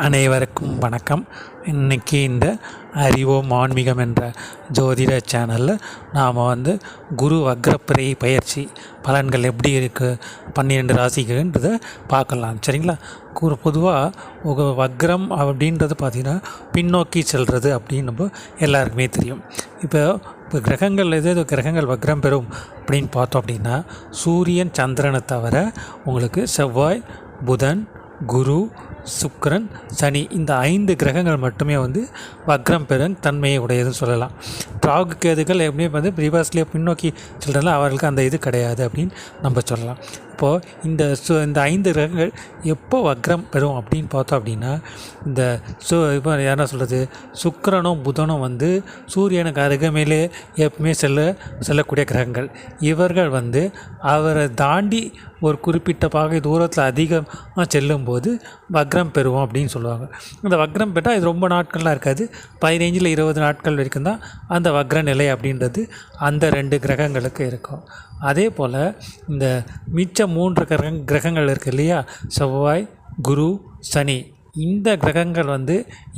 அனைவருக்கும் வணக்கம். இன்றைக்கி இந்த அறிவோம் ஆன்மீகம் என்ற ஜோதிட சேனலில் நாம் வந்து குரு வக்ரப்பிரை பயிற்சி பலன்கள் எப்படி இருக்குது பன்னிரெண்டு ராசிகள்ன்றதை பார்க்கலாம். சரிங்களா? ஒரு பொதுவாக வக்ரம் அப்படின்றது பார்த்திங்கன்னா பின்னோக்கி செல்வது அப்படின்னு நம்ம எல்லாருக்குமே தெரியும். இப்போ இப்போ கிரகங்கள் எது எது கிரகங்கள் வக்ரம் பெறும் அப்படின்னு பார்த்தோம் அப்படின்னா சூரியன் சந்திரனை தவிர உங்களுக்கு செவ்வாய் புதன் குரு சுக்கரன் சனி. இந்த ஐந்து கிரகங்கள் மட்டுமே வந்து வக்ரம் பெறும் தன்மையை உடையதுன்னு சொல்லலாம். ராகு கேதுகள் எப்படியும் வந்து ரிவர்ஸ்லேயே பின்னோக்கி சொல்கிறதுனால அவர்களுக்கு அந்த இது கிடையாது அப்படின்னு நம்ம சொல்லலாம். இப்போது இந்த சு இந்த ஐந்து கிரகங்கள் எப்போ வக்ரம் பெறும் அப்படின்னு பார்த்தோம் அப்படின்னா இந்த சு இப்போ என்ன சொல்கிறது சுக்கிரனும் புதனும் வந்து சூரியனுக்கு அருகமையிலே எப்பவுமே செல்ல செல்லக்கூடிய கிரகங்கள். இவர்கள் வந்து அவரை தாண்டி ஒரு குறிப்பிட்ட பாகை தூரத்தில் அதிகமாக செல்லும்போது வக்ரம் பெறுவோம் அப்படின்னு சொல்லுவாங்க. அந்த வக்ரம் பெற்றால் இது ரொம்ப நாட்கள்லாம் இருக்காது. பதினைஞ்சில் இருபது நாட்கள் வரைக்கும் தான் அந்த வக்ர நிலை அப்படின்றது அந்த ரெண்டு கிரகங்களுக்கு இருக்கும். அதே போல் இந்த மிச்ச மூன்று கிரக கிரகங்கள் இருக்குது இல்லையா? செவ்வாய் குரு சனி. இந்த கிரகங்கள் வந்து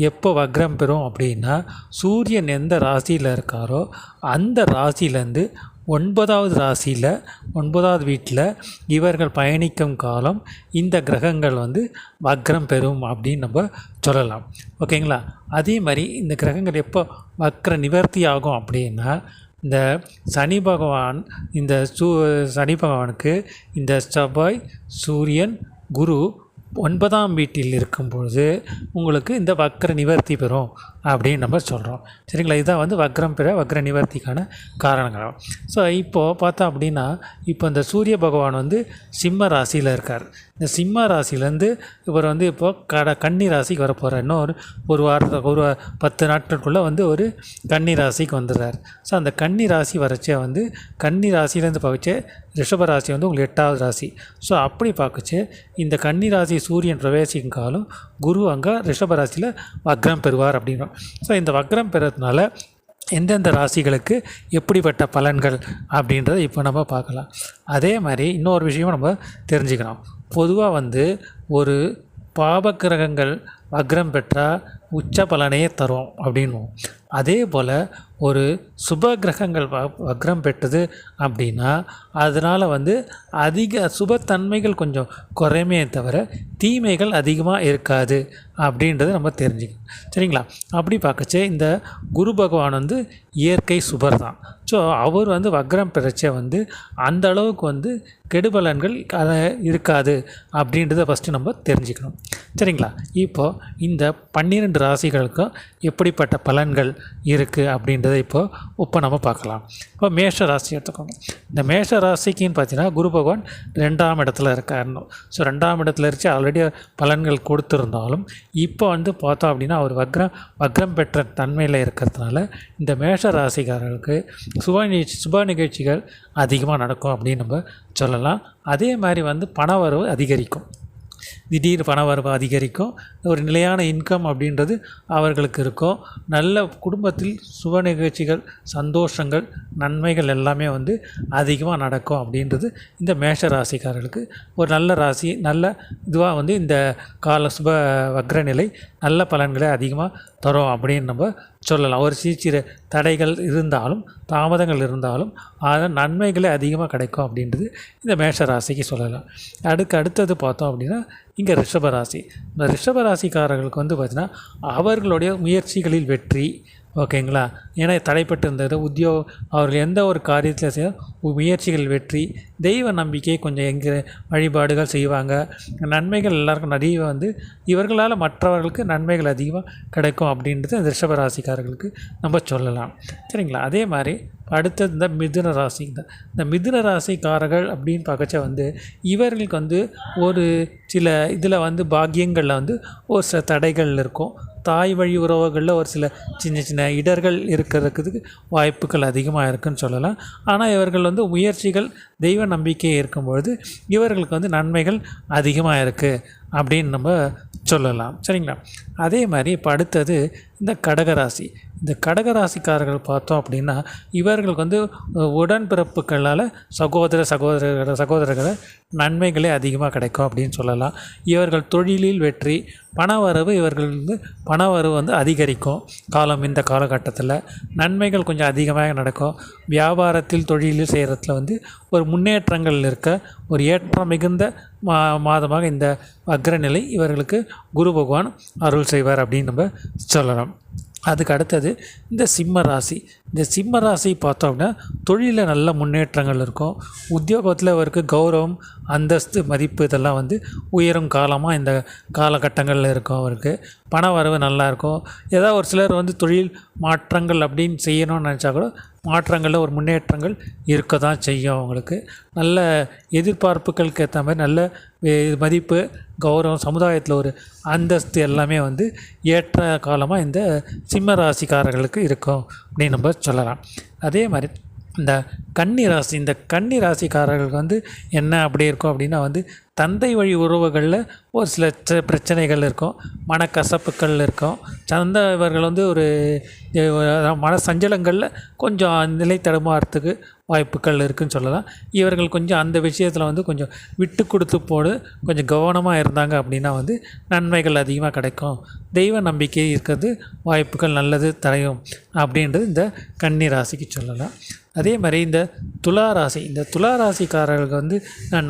எப்போ வக்ரம் பெறும் அப்படின்னா சூரியன் எந்த ராசியில் இருக்காரோ அந்த ராசியிலேருந்து ஒன்பதாவது ராசியில் ஒன்பதாவது வீட்டில் இவர்கள் பயணிக்கும் காலம் இந்த கிரகங்கள் வந்து வக்ரம் பெறும் அப்படின்னு நம்ம சொல்லலாம். ஓகேங்களா? அதே மாதிரி இந்த கிரகங்கள் எப்போ வக்ர நிவர்த்தி ஆகும் அப்படின்னா இந்த சனி பகவான் இந்த சூ சனி பகவானுக்கு இந்த செவ்வாய் சூரியன் குரு ஒன்பதாம் வீட்டில் இருக்கும் பொழுது உங்களுக்கு இந்த வக்ர நிவர்த்தி பெறும் அப்படின்னு நம்ம சொல்கிறோம் சரிங்களா? இதுதான் வந்து வக்ரம் பெற வக்ர நிவர்த்திக்கான காரணங்கள். ஸோ இப்போது பார்த்தோம் அப்படின்னா இப்போ இந்த சூரிய பகவான் வந்து சிம்ம ராசியில் இருக்கார். இந்த சிம்ம ராசிலேருந்து இவர் வந்து இப்போது கட கன்னி ராசிக்கு வர போகிறார் இன்னும் ஒரு ஒரு வாரத்துக்கு ஒரு பத்து நாட்களுக்குள்ளே வந்து ஒரு கன்னி ராசிக்கு வந்துடுறார். ஸோ அந்த கன்னி ராசி வரைச்சே வந்து கன்னி ராசிலேருந்து பார்க்கச்சே ரிஷப ராசி வந்து உங்களுக்கு எட்டாவது ராசி. ஸோ அப்படி பார்க்குச்சு இந்த கன்னி ராசி சூரியன் பிரவேசிக்கும் காலம் குரு அங்கே ரிஷபராசியில் வக்ரம் பெறுவார் அப்படின்றோம் ஸோ இந்த வக்ரம் பெறதுனால எந்தெந்த ராசிகளுக்கு எப்படிப்பட்ட பலன்கள் அப்படின்றத இப்போ நம்ம பார்க்கலாம். அதே மாதிரி இன்னொரு விஷயமும் நம்ம தெரிஞ்சுக்கணும். பொதுவாக வந்து ஒரு பாபக்கிரகங்கள் வக்ரம் பெற்றால் உச்ச பலனையே தரும் அப்படின்வோம் அதே போல் ஒரு சுப கிரகங்கள் வ வக்ரம் பெற்றது அப்படின்னா அதனால் வந்து அதிக சுபத்தன்மைகள் கொஞ்சம் குறையுமே தவிர தீமைகள் அதிகமாக இருக்காது அப்படின்றத நம்ம தெரிஞ்சுக்கணும். சரிங்களா? அப்படி பார்க்கச்சே இந்த குரு பகவான் வந்து இயற்கை சுபர் தான். ஸோ அவர் வந்து வக்ரம் பெறச்சே வந்து அந்த அளவுக்கு வந்து கெடுபலன்கள் அதை இருக்காது அப்படின்றத ஃபஸ்ட்டு நம்ம தெரிஞ்சுக்கணும். சரிங்களா? இப்போது இந்த பன்னிரெண்டு ராசிகளுக்கும் எப்படிப்பட்ட பலன்கள் இருக்குது அப்படின்றத இப்போது இப்போ நம்ம பார்க்கலாம். இப்போ மேஷ ராசி எடுத்துக்கோங்க. இந்த மேஷ ராசிக்குன்னு பார்த்தீங்கன்னா குரு பகவான் ரெண்டாம் இடத்துல இருக்காருன்னு ஸோ ரெண்டாம் இடத்துல இருச்சு ஆல்ரெடி பலன்கள் கொடுத்துருந்தாலும் இப்போ வந்து பார்த்தோம் அப்படின்னா அவர் வக்ரம் வக்ரம் பெற்ற தன்மையில் இருக்கிறதுனால இந்த மேஷ ராசிக்காரர்களுக்கு சுப நிகழ்ச்சி சுப நிகழ்ச்சிகள் அதிகமாக நடக்கும் அப்படின்னு நம்ம சொல்லலாம். அதே மாதிரி வந்து பண வரவு அதிகரிக்கும். திடீர் பண வரவு அதிகரிக்கும். ஒரு நிலையான இன்கம் அப்படின்றது அவர்களுக்கு இருக்கும். நல்ல குடும்பத்தில் சுப நிகழ்ச்சிகள் சந்தோஷங்கள் நன்மைகள் எல்லாமே வந்து அதிகமாக நடக்கும் அப்படின்றது இந்த மேஷ ராசிக்காரர்களுக்கு. ஒரு நல்ல ராசி நல்ல இதுவாக வந்து இந்த கால சுப வக்ரநிலை நல்ல பலன்களை அதிகமாக தரும் அப்படின்னு நம்ம சொல்லலாம். ஒரு சிறு தடைகள் இருந்தாலும் தாமதங்கள் இருந்தாலும் அதில் நன்மைகளே அதிகமாக கிடைக்கும் அப்படின்றது இந்த மேஷ ராசிக்கு சொல்லலாம். அடுக்கு அடுத்தது பார்த்தோம் அப்படின்னா இங்கே ரிஷபராசி. இந்த ரிஷபராசிக்காரர்களுக்கு வந்து பார்த்திங்கன்னா அவர்களுடைய முயற்சிகளில் வெற்றி ஓகேங்களா? ஏன்னா தடைப்பட்டு இருந்தது உத்தியோகம் அவர்கள் எந்த ஒரு காரியத்தில் செய்ய முயற்சிகள் வெற்றி தெய்வ நம்பிக்கை கொஞ்சம் எங்கே வழிபாடுகள் செய்வாங்க. நன்மைகள் எல்லாருக்கும் நிறைய வந்து இவர்களால் மற்றவர்களுக்கு நன்மைகள் அதிகமாக கிடைக்கும் அப்படின்றது அந்த ரிஷப ராசிக்காரர்களுக்கு நம்ம சொல்லலாம். சரிங்களா? அதே மாதிரி அடுத்தது இந்த மிதுன ராசி. இந்த இந்த மிதுன ராசிக்காரர்கள் அப்படின்னு பார்க்கச்ச வந்து இவர்களுக்கு வந்து ஒரு சில இதில் வந்து பாக்கியங்களில் வந்து ஒரு சில தடைகள் இருக்கும். தாய் வழி உறவுகளில் ஒரு சில சின்ன சின்ன இடர்கள் இருக்கிறதுக்கு வாய்ப்புகள் அதிகமாக இருக்குன்னு சொல்லலாம். ஆனால் இவர்கள் வந்து முயற்சிகள் தெய்வ நம்பிக்கை இருக்கும்பொழுது இவர்களுக்கு வந்து நன்மைகள் அதிகமாக இருக்குது அப்படின்னு நம்ம சொல்லலாம். சரிங்களா? அதே மாதிரி இப்போ அடுத்தது இந்த கடகராசி. இந்த கடகராசிக்காரர்கள் பார்த்தோம் அப்படின்னா இவர்களுக்கு வந்து உடன்பிறப்புகளால் சகோதர சகோதரர்கள் சகோதரர்களை நன்மைகளே அதிகமாக கிடைக்கும் அப்படின்னு சொல்லலாம். இவர்கள் தொழிலில் வெற்றி பணவரவு இவர்கள் வந்து பணவரவு வந்து அதிகரிக்கும். காலம் இந்த காலகட்டத்தில் நன்மைகள் கொஞ்சம் அதிகமாக நடக்கும். வியாபாரத்தில் தொழிலில் செய்கிறதுல வந்து ஒரு முன்னேற்றங்கள் இருக்க ஒரு ஏற்றம் மிகுந்த மா மாதமாக இந்த அக்ரநிலை இவர்களுக்கு குரு பகவான் அருள் செய்வார் அப்படின்னு நம்ம சொல்லலாம். அதுக்கு அடுத்தது இந்த சிம்ம ராசி. இந்த சிம்ம ராசி பார்த்தோம் அப்படின்னா தொழிலில் நல்ல முன்னேற்றங்கள் இருக்கும். உத்தியோகத்தில் அவருக்கு கௌரவம் அந்தஸ்து மதிப்பு இதெல்லாம் வந்து உயரும் காலமாக இந்த காலகட்டங்களில் இருக்கும் அவருக்கு. பண வரவு நல்லாயிருக்கும் ஏதாவது ஒரு சிலர் வந்து தொழில் மாற்றங்கள் அப்படின்னு செய்யணும்னு நினச்சா கூட மாற்றங்களில் ஒரு முன்னேற்றங்கள் இருக்க தான் செய்யும் அவங்களுக்கு. நல்ல எதிர்பார்ப்புகளுக்கு ஏற்ற மாதிரி நல்ல மதிப்பு கௌரவம் சமுதாயத்தில் ஒரு அந்தஸ்து எல்லாமே வந்து ஏற்ற காலமாக இந்த சிம்ம ராசிக்காரர்களுக்கு இருக்கும் அப்படின்னு நம்ம சொல்லலாம். அதே மாதிரி இந்த கன்னி ராசி இந்த கன்னி ராசிக்காரர்களுக்கு வந்து என்ன அப்படி இருக்கும் அப்படின்னா வந்து தந்தை வழி உறவுகளில் ஒரு சில பிரச்சனைகள் இருக்கும் மனக்கசப்புகள் இருக்கும். சந்த இவர்கள் வந்து ஒரு மன சஞ்சலங்களில் கொஞ்சம் நிலை தடுமாறத்துக்கு வாய்ப்புகள் இருக்குதுன்னு சொல்லலாம். இவர்கள் கொஞ்சம் அந்த விஷயத்தில் வந்து கொஞ்சம் விட்டு கொடுத்து போடு கொஞ்சம் கவனமாக இருந்தாங்க அப்படின்னா வந்து நன்மைகள் அதிகமாக கிடைக்கும். தெய்வ நம்பிக்கை இருக்கிறது வாய்ப்புகள் நல்லது தரையும் அப்படின்றது இந்த கன்னி ராசிக்கு சொல்லலாம். அதே மாதிரி இந்த துளாராசி இந்த துளாராசிக்காரர்களுக்கு வந்து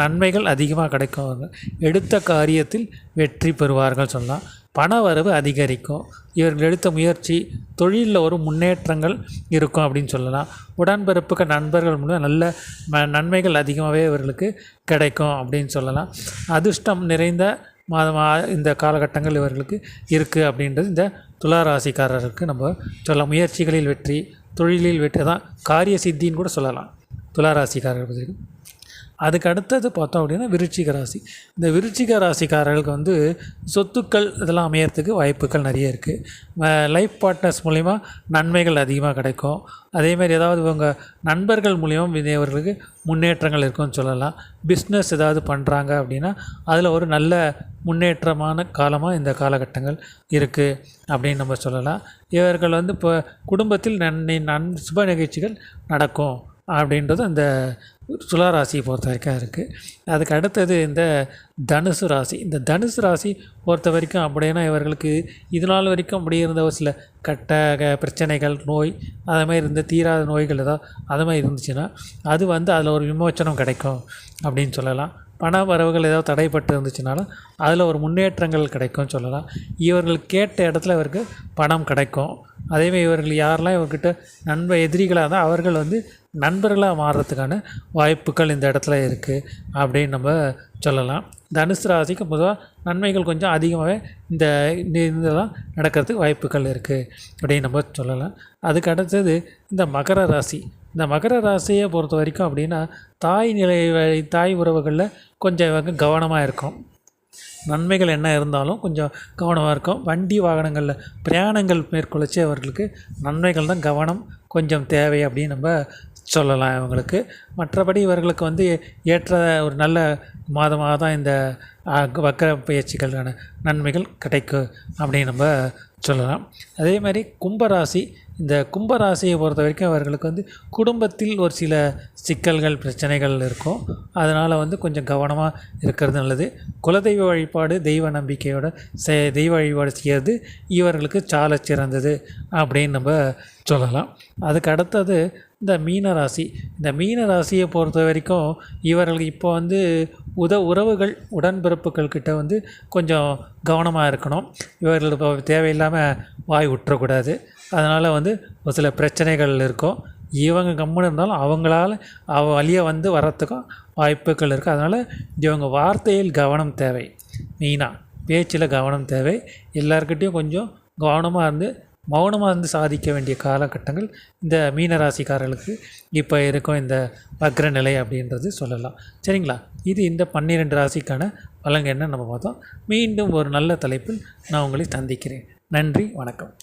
நன்மைகள் அதிகமாக கிடைக்கும். எடுத்த காரியத்தில் வெற்றி பெறுவார்கள் சொல்லலாம். பண வரவு அதிகரிக்கும். இவர்கள் எடுத்த முயற்சி தொழிலில் ஒரு முன்னேற்றங்கள் இருக்கும் அப்படின்னு சொல்லலாம். உடன்பிறப்புக்கு நண்பர்கள் மூலம் நல்ல நன்மைகள் அதிகமாகவே இவர்களுக்கு கிடைக்கும் அப்படின்னு சொல்லலாம். அதிர்ஷ்டம் நிறைந்த மாதமாக இந்த காலகட்டங்கள் இவர்களுக்கு இருக்குது அப்படின்றது இந்த துளாராசிக்காரருக்கு நம்ம சொல்ல முயற்சிகளில் வெற்றி தொழிலில் வெற்றி தான் காரிய சித்தின்னு கூட சொல்லலாம். துளாராசிக்காரர்கள் அதுக்கு அடுத்தது பார்த்தோம் அப்படின்னா விருச்சிக ராசி. இந்த விருச்சிக ராசிக்காரர்களுக்கு வந்து சொத்துக்கள் இதெல்லாம் அமையறதுக்கு வாய்ப்புகள் நிறைய இருக்குது லைஃப் பார்ட்னர்ஸ் மூலிமா நன்மைகள் அதிகமாக கிடைக்கும். அதேமாதிரி ஏதாவது இவங்க நண்பர்கள் மூலிமா இவர்களுக்கு முன்னேற்றங்கள் இருக்கும்னு சொல்லலாம். பிஸ்னஸ் ஏதாவது பண்ணுறாங்க அப்படின்னா அதில் ஒரு நல்ல முன்னேற்றமான காலமாக இந்த காலகட்டங்கள் இருக்குது அப்படின்னு நம்ம சொல்லலாம். இவர்கள் வந்து இப்போ குடும்பத்தில் நன் நன் சுப நிகழ்ச்சிகள் நடக்கும் அப்படின்றது அந்த துலா ராசியை பொறுத்த வரைக்கும் இருக்குது அதுக்கு அடுத்தது இந்த தனுசு ராசி. இந்த தனுசு ராசி பொறுத்த வரைக்கும் அப்படின்னா இவர்களுக்கு இது நாள் வரைக்கும் அப்படி இருந்த ஒரு சில கட்ட பிரச்சனைகள் நோய் அது மாதிரி இருந்த தீராத நோய்கள் ஏதாவது அது மாதிரி இருந்துச்சுன்னா அது வந்து அதில் ஒரு விமோச்சனம் கிடைக்கும் அப்படின்னு சொல்லலாம். பண வரவுகள் ஏதாவது தடைப்பட்டு இருந்துச்சுனாலும் அதில் ஒரு முன்னேற்றங்கள் கிடைக்கும்னு சொல்லலாம். இவர்கள் கேட்ட இடத்துல இவருக்கு பணம் கிடைக்கும். அதேமாதிரி இவர்கள் யாரெல்லாம் இவர்கிட்ட நண்ப எதிரிகளாக இருந்தால் அவர்கள் வந்து நண்பர்களாக மாறுறதுக்கான வாய்ப்புகள் இந்த இடத்துல இருக்குது அப்படின்னு நம்ம சொல்லலாம். தனுசு ராசிக்கு பொதுவாக நன்மைகள் கொஞ்சம் அதிகமாகவே இந்த இதெல்லாம் நடக்கிறதுக்கு வாய்ப்புகள் இருக்குது அப்படின்னு நம்ம சொல்லலாம். அதுக்கு அடுத்தது இந்த மகர ராசி. இந்த மகர ராசியை பொறுத்த வரைக்கும் அப்படின்னா தாய் நிலை தாய் உறவுகளில் கொஞ்சம் கவனமாக இருக்கும் நன்மைகள் என்ன இருந்தாலும் கொஞ்சம் கவனமாக இருக்கும். வண்டி வாகனங்களில் பிரயாணங்கள் மேற்கொள்ளச்சு அவர்களுக்கு நன்மைகள் தான் கவனம் கொஞ்சம் தேவை அப்படின்னு நம்ம சொல்லலாம் இவங்களுக்கு மற்றபடி இவர்களுக்கு வந்து ஏற்ற ஒரு நல்ல மாதமாக தான் இந்த வக்கர பயிற்சிகளான நன்மைகள் கிடைக்கும் அப்படின்னு நம்ம சொல்லலாம். அதே மாதிரி கும்பராசி இந்த கும்பராசியை பொறுத்த வரைக்கும் அவர்களுக்கு வந்து குடும்பத்தில் ஒரு சில சிக்கல்கள் பிரச்சனைகள் இருக்கும். அதனால் வந்து கொஞ்சம் கவனமாக இருக்கிறது நல்லது. குலதெய்வ வழிபாடு தெய்வ நம்பிக்கையோட செ தெய்வ வழிபாடு செய்கிறது இவர்களுக்கு சால சிறந்தது அப்படின்னு நம்ம சொல்லலாம். அதுக்கு அடுத்தது இந்த மீனராசி. இந்த மீனராசியை பொறுத்த வரைக்கும் இவர்களுக்கு இப்போ வந்து உத உறவுகள் உடன்பிறப்புகள் கிட்ட வந்து கொஞ்சம் கவனமாக இருக்கணும். இவர்கள் இப்போ தேவையில்லாமல் வாய் விட்டுறக்கூடாது. அதனால் வந்து ஒரு சில பிரச்சனைகள் இருக்கும். இவங்க கம்முன்னு இருந்தாலும் அவங்களால அவ வழியாக வந்து வர்றதுக்கும் வாய்ப்புகள் இருக்குது அதனால் இவங்க வார்த்தையில் கவனம் தேவை. மெயினாக பேச்சில் கவனம் தேவை. எல்லாருக்கிட்டேயும் கொஞ்சம் கவனமாக இருந்து மௌனமாக இருந்து சாதிக்க வேண்டிய காலகட்டங்கள் இந்த மீனராசிக்காரர்களுக்கு இப்போ இருக்கும் இந்த வக்ர நிலை அப்படின்றது சொல்லலாம். சரிங்களா? இது இந்த பன்னிரெண்டு ராசிக்கான பலங்க என்ன நம்ம பார்த்தோம். மீண்டும் ஒரு நல்ல தலைப்பில் நான் உங்களை சந்திக்கிறேன். நன்றி வணக்கம்.